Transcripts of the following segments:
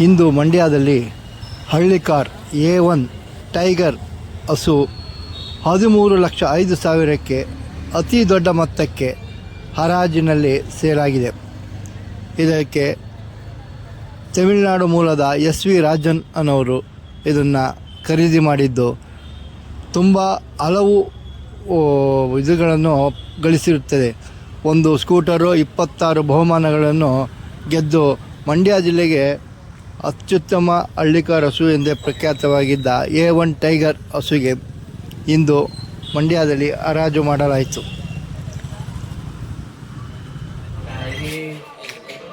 ಇಂದು ಮಂಡ್ಯದಲ್ಲಿ Hallikar A one tiger ಹಸು ಹದಿಮೂರು ಲಕ್ಷ ಐದು ಸಾವಿರಕ್ಕೆ ಅತಿ ದೊಡ್ಡ ಮೊತ್ತಕ್ಕೆ ಹರಾಜಿನಲ್ಲಿ ಸೇರಾಗಿದೆ. ಇದಕ್ಕೆ ತಮಿಳುನಾಡು ಮೂಲದ ಎಸ್ ವಿ ರಾಜನ್ ಅನ್ನೋರು ಇದನ್ನು ಖರೀದಿ ಮಾಡಿದ್ದು. ತುಂಬ ಹಲವು ಇದುಗಳನ್ನು ಗಳಿಸಿರುತ್ತದೆ. ಒಂದು ಸ್ಕೂಟರು, ಇಪ್ಪತ್ತಾರು ಬಹುಮಾನಗಳನ್ನು ಗೆದ್ದು ಮಂಡ್ಯ ಜಿಲ್ಲೆಗೆ ಅತ್ಯುತ್ತಮ ಹಳ್ಳಿಕಾರ್ ಹಸು ಎಂದೇ ಪ್ರಖ್ಯಾತವಾಗಿದ್ದ ಎ ಒನ್ ಟೈಗರ್ ಹಸುಗೆ ಇಂದು ಮಂಡ್ಯದಲ್ಲಿ ಹರಾಜು ಮಾಡಲಾಯಿತು.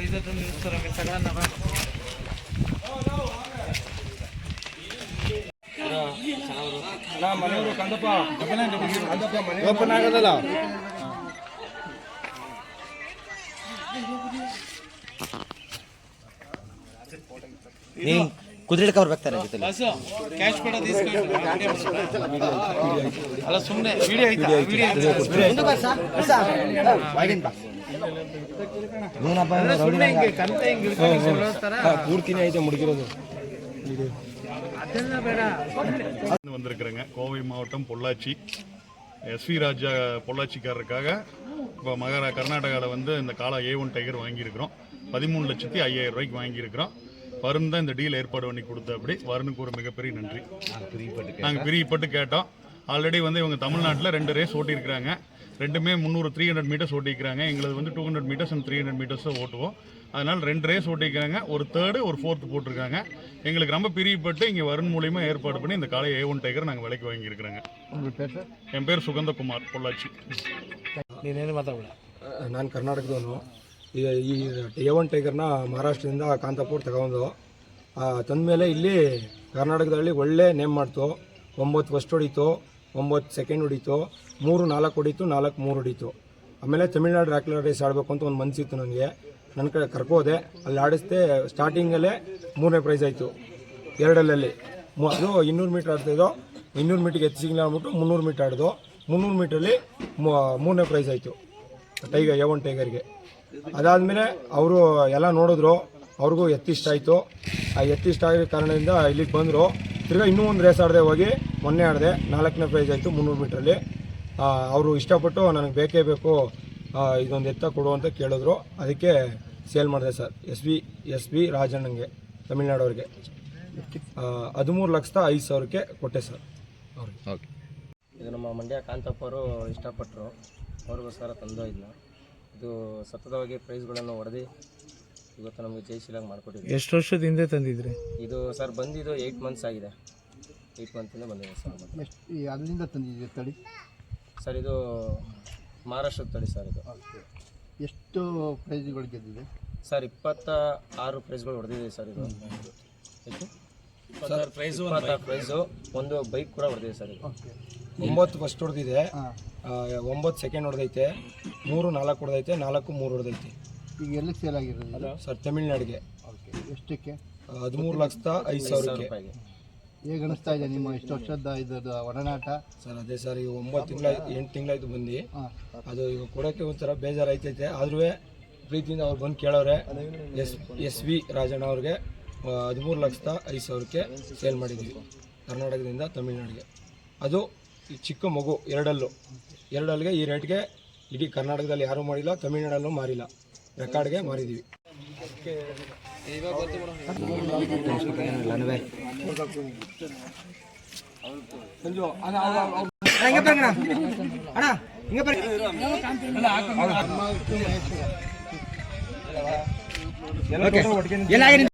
ಸೈಡ್ ಬಾ ಫ್ರೀಜರ್ ತಂದು ನಿಲ್ಲಿಸ್ತಾರೆ ಹಂಗೆ ತಗೊಳ್ಳೋಣ ಬಾ ಓಪನ್ ಆಗೋದಲ್ಲ ನೀ ಕುದುರೆ ಕವರ್ ಬರ್ತಾನೆ ಜೊತೆಲಿ ಬಸ್ಸು ಕ್ಯಾಶ್ ಕೊಡೋದು ಇಸ್ಕೊಂಡು ಅಲ್ಲ ಸುಮ್ಮನೆ ವಿಡಿಯೋ ಐತಾ ವಿಡಿಯೋ ನೀನಪ್ಪ ಸುಮ್ಮನೆ ಹಿಂಗೆ ಕಂತೆ ಹಿಂಗೆ ಇಳ್ಕೊಂಡು ಥರ ಪೂರ್ತಿನೇ ಐತೆ ಮುಡುಗಿರೋದು ಅದೆಲ್ಲ ಬೇಡ இருந்து வந்திருக்கிறேங்க கோவை மாவட்டம் பொள்ளாச்சி எஸ்வி ராஜா பொள்ளாச்சிக்காரருக்காக இப்போ மகாரா கர்நாடகாவில் வந்து இந்த காலா ஏ ஒன் டைகர் வாங்கியிருக்கிறோம் பதிமூணு லட்சத்தி ஐயாயிரம் ரூபாய்க்கு வாங்கியிருக்கிறோம் வருண் தான் இந்த டீல் ஏற்பாடு பண்ணி கொடுத்த அப்படி. வருணுக்கு ஒரு மிகப்பெரிய நன்றி. நாங்கள் பிரியப்பட்டு கேட்டோம். ஆல்ரெடி வந்து இவங்க தமிழ்நாட்டில் ரெண்டு ரேஸ் ஓட்டியிருக்கிறாங்க. ரெண்டுமே முந்நூறு த்ரீ ஹண்ட்ரட் மீட்டர்ஸ் ஓட்டிக்கிறாங்க எங்களுக்கு வந்து two hundred metres and three hundred metres ஓட்டுவோம். அதனால் ரெண்டு ரேஸ் ஓட்டிக்கிறாங்க ஒரு தேர்டு ஒரு ஃபோர்த்து போட்டிருக்காங்க. எங்களுக்கு ரொம்ப பிரியப்பட்டு இங்கே வரும் மூலியமாக ஏற்பாடு பண்ணி இந்த காலையை ஏ ஒன் டேக்கர் நாங்கள் விலைக்கு வாங்கியிருக்கிறாங்க. என் பேர் சுகந்தகுமார் பொள்ளாச்சி. நான் கர்நாடகத்தில் வந்தோம். ಈ ಎ ಒನ್ ಟೈಗರ್ನ ಮಹಾರಾಷ್ಟ್ರದಿಂದ ಕಾಂತಾಪುರ್ ತಗೊಂಡು ತಂದಮೇಲೆ ಇಲ್ಲಿ ಕರ್ನಾಟಕದಲ್ಲಿ ಒಳ್ಳೆ ನೇಮ್ ಮಾಡ್ತು. ಒಂಬತ್ತು ಫಸ್ಟ್ ಹೊಡೀತು, ಒಂಬತ್ತು ಸೆಕೆಂಡ್ ಹೊಡೀತು, ಮೂರು ನಾಲ್ಕು ಹೊಡೀತು, ನಾಲ್ಕು ಮೂರು ಹೊಡೀತು. ಆಮೇಲೆ ತಮಿಳ್ನಾಡು ರ್ಯಾಕ್ಲರ್ ರೇಸ್ ಆಡಬೇಕು ಅಂತ ಒಂದು ಮನಸ್ಸಿತ್ತು ನನಗೆ. ನನ್ನ ಕಡೆ ಕರ್ಕೋದೆ. ಅಲ್ಲಿ ಆಡಿಸ್ದೆ ಸ್ಟಾರ್ಟಿಂಗಲ್ಲೇ ಮೂರನೇ ಪ್ರೈಸ್ ಆಯಿತು. ಎರಡಲ್ಲಲ್ಲಿ. ಅದು ಇನ್ನೂರು ಮೀಟ್ರ್ ಆಡ್ತಿದ್ದೋ ಇನ್ನೂರು ಮೀಟ್ರಿಗೆ ಎತ್ತು ಸಿಗ್ನಲ್ ಅಂದ್ಬಿಟ್ಟು ಮುನ್ನೂರು ಮೀಟ್ರ್ ಆಡಿದು. ಮುನ್ನೂರು ಮೀಟ್ರಲ್ಲಿ ಮೂರನೇ ಪ್ರೈಸ್ ಆಯಿತು. ಟೈಗರ್ ಎ ಒನ್ ಟೈಗರ್ಗೆ ಅದಾದಮೇಲೆ ಅವರು ಎಲ್ಲ ನೋಡಿದ್ರು ಅವ್ರಿಗೂ ಎತ್ತಿಷ್ಟ ಆಯಿತು. ಆ ಎತ್ತಿಷ್ಟ ಆಗಿರೋ ಕಾರಣದಿಂದ ಇಲ್ಲಿಗೆ ಬಂದರು. ತಿರ್ಗಾ ಇನ್ನೂ ಒಂದು ರೇಸ್ ಆಡದೆ ಹೋಗಿ ಮೊನ್ನೆ ಆಡಿದೆ ನಾಲ್ಕನೇ ಪ್ರೈಸ್ ಆಯಿತು ಮುನ್ನೂರು ಮೀಟ್ರಲ್ಲಿ ಅವರು ಇಷ್ಟಪಟ್ಟು ನನಗೆ ಬೇಕೇ ಬೇಕು ಇದೊಂದು ಎತ್ತ ಕೊಡು ಅಂತ ಕೇಳಿದ್ರು. ಅದಕ್ಕೆ ಸೇಲ್ ಮಾಡಿದೆ sir S B S B ರಾಜಣ್ಣಂಗೆ ತಮಿಳ್ನಾಡವ್ರಿಗೆ. ಹದಿಮೂರು ಲಕ್ಷದ ಐದು ಸಾವಿರಕ್ಕೆ ಕೊಟ್ಟೆ ಸರ್ ಅವ್ರಿಗೆ. ಇದು ನಮ್ಮ ಮಂಡ್ಯ ಕಾಂತಪ್ಪರು ಇಷ್ಟಪಟ್ಟರು ಅವ್ರಿಗೋಸ್ಕರ ತಂದೋ ಇದನ್ನ ಇದು ಸತತವಾಗಿ ಪ್ರೈಸ್ಗಳನ್ನು ಹೊಡೆದು ಇವತ್ತು ನಮಗೆ ಜಯಶೀಲಾಗಿ ಮಾಡಿಕೊಟ್ಟಿದ್ದೀವಿ ಎಷ್ಟು ವರ್ಷದ ಹಿಂದೆ ತಂದಿದ್ರಿ? ಇದು ಸರ್ ಬಂದಿದ್ದು ಏಯ್ಟ್ ಮಂತ್ಸ್ ಆಗಿದೆ. ಏಯ್ಟ್ ಮಂತಿಂದ ಬಂದಿದೆ ಸರ್ ಮತ್ತೆ. ಅಲ್ಲಿಂದ ತಂದಿದ್ದೀವಿ ತಳಿ? ಸರ್ ಇದು ಮಹಾರಾಷ್ಟ್ರದ ತಳಿ ಸರ್ ಇದು. ಎಷ್ಟು ಪ್ರೈಸ್ಗಳು ಗೆದ್ದಿದೆ? ಸರ್ ಇಪ್ಪತ್ತ ಆರು ಪ್ರೈಸ್ಗಳು ಹೊಡೆದಿದೆ ಸರ್ ಇದು. ಎಷ್ಟು? ಇಪ್ಪತ್ತಾರು ಪ್ರೈಸು ಪ್ರೈಸು ಒಂದು ಬೈಕ್ ಕೂಡ ಹೊಡೆದಿದೆ ಸರ್ ಇದು. ಒಂಬತ್ತು ಫಸ್ಟ್ ಹೊಡೆದಿದೆ. ಒಂಬತ್ತು ಸೆಕೆಂಡ್ ಹೊಡೆದೈತೆ. ಮೂರು ನಾಲ್ಕು ಹೊಡೆದೈತೆ ನಾಲ್ಕು ಮೂರು ಹೊಡೆದೈತೆ. ಈಗ ಎಲ್ಲಿಗೆ ಸೇಲ್ ಆಗಿರೋದು ಸರ್ ತಮಿಳ್ನಾಡಿಗೆ. ಎಷ್ಟಕ್ಕೆ? ಹದಿಮೂರು ಲಕ್ಷದ ಐದು ಸಾವಿರ ರೂಪಾಯಿಗೆ ಹೇಗೆ ಅನಿಸ್ತಾ ಇದೆ ನಿಮ್ಮ ಇಷ್ಟು ವರ್ಷದ ಇದ್ರದ್ದು ಒಡನಾಟ? ಸರ್ ಅದೇ ಸರ್ ಈಗ ಒಂಬತ್ತು ತಿಂಗಳ ಎಂಟು ತಿಂಗಳಾಯ್ತು ಬಂದು. ಅದು ಈಗ ಕೊಡೋಕ್ಕೆ ಒಂಥರ ಬೇಜಾರಾಯ್ತೈತೆ. ಆದ್ರೂ ಪ್ರೀತಿಯಿಂದ ಅವ್ರು ಬಂದು ಕೇಳೋರೆ. ಎಸ್ ಎಸ್ ವಿ ರಾಜಣ್ಣ ಅವ್ರಿಗೆ. ಹದಿಮೂರು ಲಕ್ಷದ ಐದು ಸಾವಿರಕ್ಕೆ ಸೇಲ್ ಮಾಡಿದ್ವಿ. ಕರ್ನಾಟಕದಿಂದ ತಮಿಳ್ನಾಡಿಗೆ. ಅದು ಈ ಚಿಕ್ಕ ಮಗು ಎರಡಲ್ಲು. ಎರಡಲ್ಲಿಗೆ ಈ ರೇಟ್ಗೆ ಇಡೀ ಕರ್ನಾಟಕದಲ್ಲಿ ಯಾರೂ ಮಾಡಿಲ್ಲ ತಮಿಳ್ನಾಡಲ್ಲೂ ಮಾರಿಲ್ಲ. ರೆಕಾರ್ಡ್ಗೆ ಮಾರಿದ್ದೀವಿ. ಒಟ್ಟಿಗೆ ಎಲ್ಲ